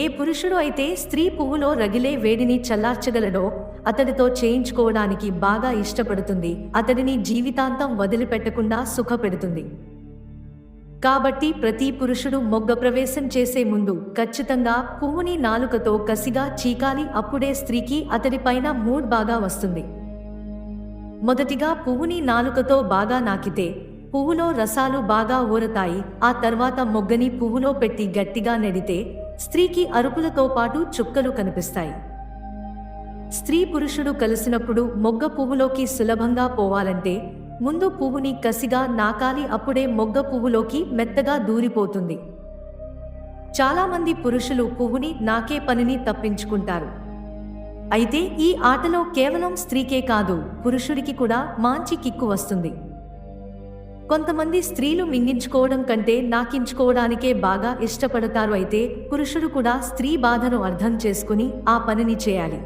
ఏ పురుషుడు అయితే స్త్రీ పువ్వులో రగిలే వేడిని చల్లార్చగలడో అతడితో చేయించుకోవడానికి బాగా ఇష్టపడుతుంది. అతడిని జీవితాంతం వదిలిపెట్టకుండా సుఖపెడుతుంది. కాబట్టి ప్రతి పురుషుడు మొగ్గ ప్రవేశం చేసే ముందు ఖచ్చితంగా పువ్వుని నాలుకతో కసిగా చీకాలి. అప్పుడే స్త్రీకి అతడిపైన మూడ్ బాగా వస్తుంది. మొదటిగా పువ్వుని నాలుకతో బాగా నాకితే పువ్వులో రసాలు బాగా ఊరతాయి. ఆ తర్వాత మొగ్గని పువ్వులో పెట్టి గట్టిగా నెడితే స్త్రీకి అరుపులతో పాటు చుక్కలు కనిపిస్తాయి. స్త్రీ పురుషుడు కలిసినప్పుడు మొగ్గ పువ్వులోకి సులభంగా పోవాలంటే ముందు పువ్వుని కసిగా నాకాలి అప్పుడే మొగ్గ పువ్వులోకి మెత్తగా దూరిపోతుంది. చాలామంది పురుషులు పువ్వుని నాకే పనిని తప్పించుకుంటారు. అయితే ఈ ఆటలో కేవలం స్త్రీకే కాదు పురుషుడికి కూడా మంచి కిక్కు వస్తుంది. కొంతమంది స్త్రీలు మింగించుకోవడం కంటే నాకించుకోవడానికే బాగా ఇష్టపడతారు అయితే పురుషుడు కూడా స్త్రీ బాధను అర్థం చేసుకుని ఆ పనిని చేయాలి.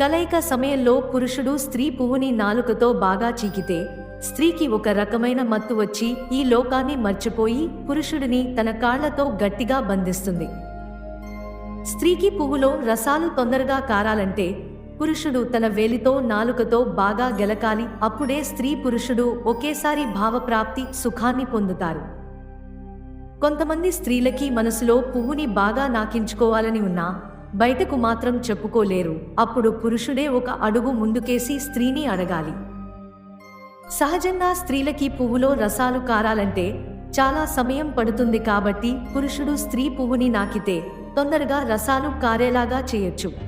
కలయిక సమయంలో పురుషుడు స్త్రీ పువ్వుని నాలుకతో బాగా చీకితే స్త్రీకి ఒక రకమైన మత్తు వచ్చి ఈ లోకాన్ని మర్చిపోయి పురుషుడిని తన కాళ్ళతో గట్టిగా బంధిస్తుంది. స్త్రీకి పువ్వులో రసాలు తొందరగా కారాలంటే పురుషుడు తన వేలితో నాలుకతో బాగా గెలకాలి. అప్పుడే స్త్రీ పురుషుడు ఒకేసారి భావప్రాప్తి సుఖాన్ని పొందుతారు. కొంతమంది స్త్రీలకి మనసులో పువ్వుని బాగా నాకించుకోవాలని ఉన్నా బయటకు మాత్రం చెప్పుకోలేరు. అప్పుడు పురుషుడే ఒక అడుగు ముందుకేసి స్త్రీని అడగాలి. సహజంగా స్త్రీలకి పువ్వులో రసాలు కారాలంటే చాలా సమయం పడుతుంది కాబట్టి పురుషుడు స్త్రీ పువ్వుని నాకితే తొందరగా రసాలు కారేలాగా చేయొచ్చు.